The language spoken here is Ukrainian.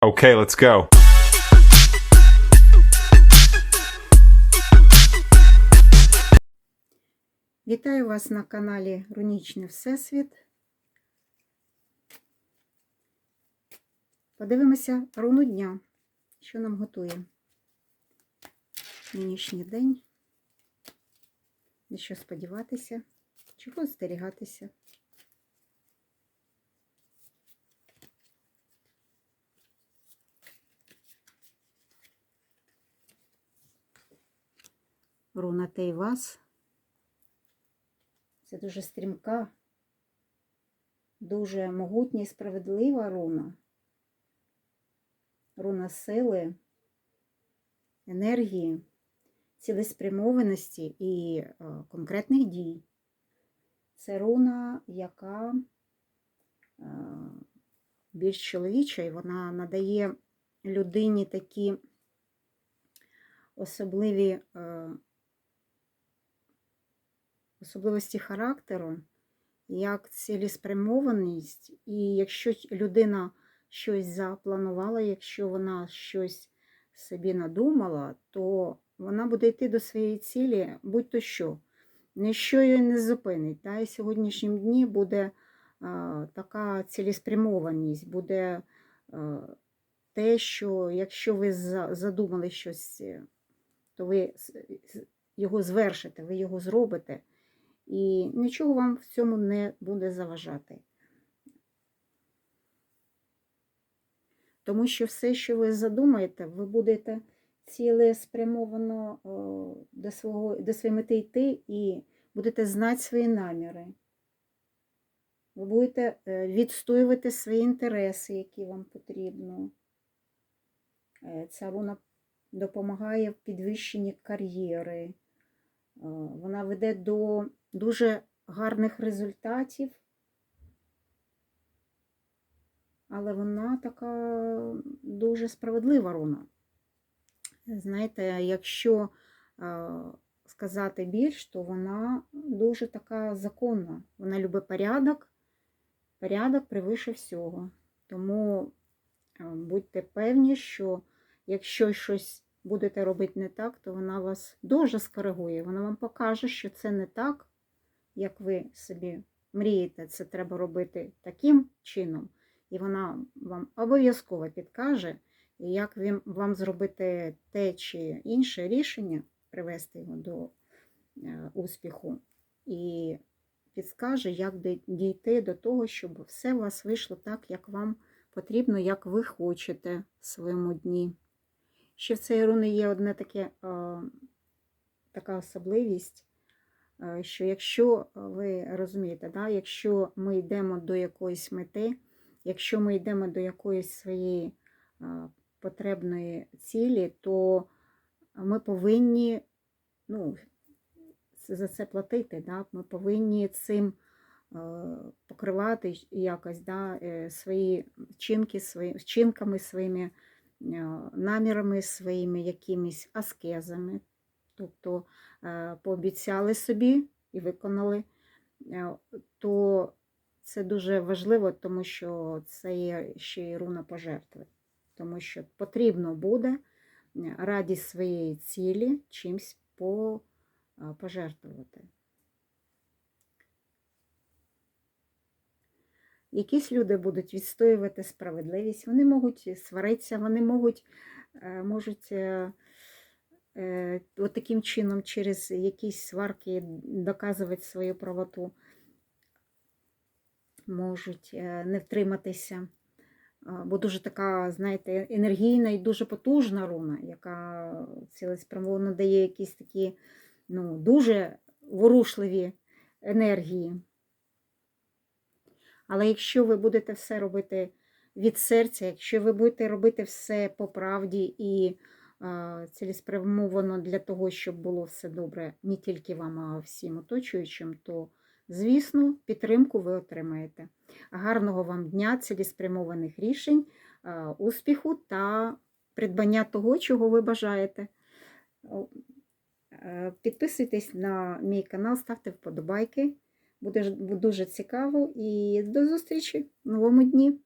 Okay, let's go. Вітаю вас на каналі Рунічний Всесвіт. Подивимося руну дня, що нам готує нинішній день. На що сподіватися, чого остерігатися. Руна Тейвас. Це дуже стрімка, дуже могутня і справедлива руна. Руна сили, енергії, цілеспрямованості і е, конкретних дій. Це руна, яка е, більш чоловіча, і вона надає людині такі особливі е, особливості характеру, як цілеспрямованість, і якщо людина щось запланувала, якщо вона щось собі надумала, то вона буде йти до своєї цілі, будь-то що. Ніщо її не зупинить. Та? І в сьогоднішнім дні буде а, така цілеспрямованість, буде а, те, що якщо ви задумали щось, то ви його звершите, ви його зробите і нічого вам в цьому не буде заважати. Тому що все, що ви задумаєте, ви будете цілеспрямовано до, свого, до своєї мети йти і будете знати свої наміри. Ви будете е, відстоювати свої інтереси, які вам потрібно. Е, Ця руна допомагає в підвищенні кар'єри. Е, Вона веде до дуже гарних результатів, але вона така дуже справедлива руна. Знаєте, якщо е, сказати більш, то вона дуже така законна. Вона любить порядок, порядок превише всього. Тому е, будьте певні, що якщо щось будете робити не так, то вона вас дуже скоригує. Вона вам покаже, що це не так, як ви собі мрієте. Це треба робити таким чином. І вона вам обов'язково підкаже, як вам зробити те чи інше рішення, привести його до е, успіху, і підскаже, як дійти до того, щоб все у вас вийшло так, як вам потрібно, як ви хочете в своєму дні. Ще в цієї руни є е, така особливість, що якщо ви розумієте, да, якщо ми йдемо до якоїсь мети, якщо ми йдемо до якоїсь своєї е, потребної цілі, то ми повинні ну, за це платити. Да? Ми повинні цим е, покривати якось да, е, свої вчинки, свої, вчинками, своїми е, намірами, своїми якимись аскезами. Тобто е, пообіцяли собі і виконали, е, то це дуже важливо, тому що це є ще й руна пожертви. Тому що потрібно буде е, раді своєї цілі е, пожертвувати. Якісь люди будуть відстоювати справедливість, вони можуть сваритися, вони можуть, можуть от таким чином через якісь сварки доказувати свою правоту, можуть е, не втриматися. Бо дуже така, знаєте, енергійна і дуже потужна руна, яка цілеспрямовано дає якісь такі ну, дуже ворушливі енергії. Але якщо ви будете все робити від серця, якщо ви будете робити все по правді і цілеспрямовано для того, щоб було все добре не тільки вам, а всім оточуючим, то, звісно, підтримку ви отримаєте. Гарного вам дня, цілеспрямованих рішень, успіху та придбання того, чого ви бажаєте. Е, Підписуйтесь на мій канал, ставте вподобайки. Буде дуже цікаво і до зустрічі в новому дні.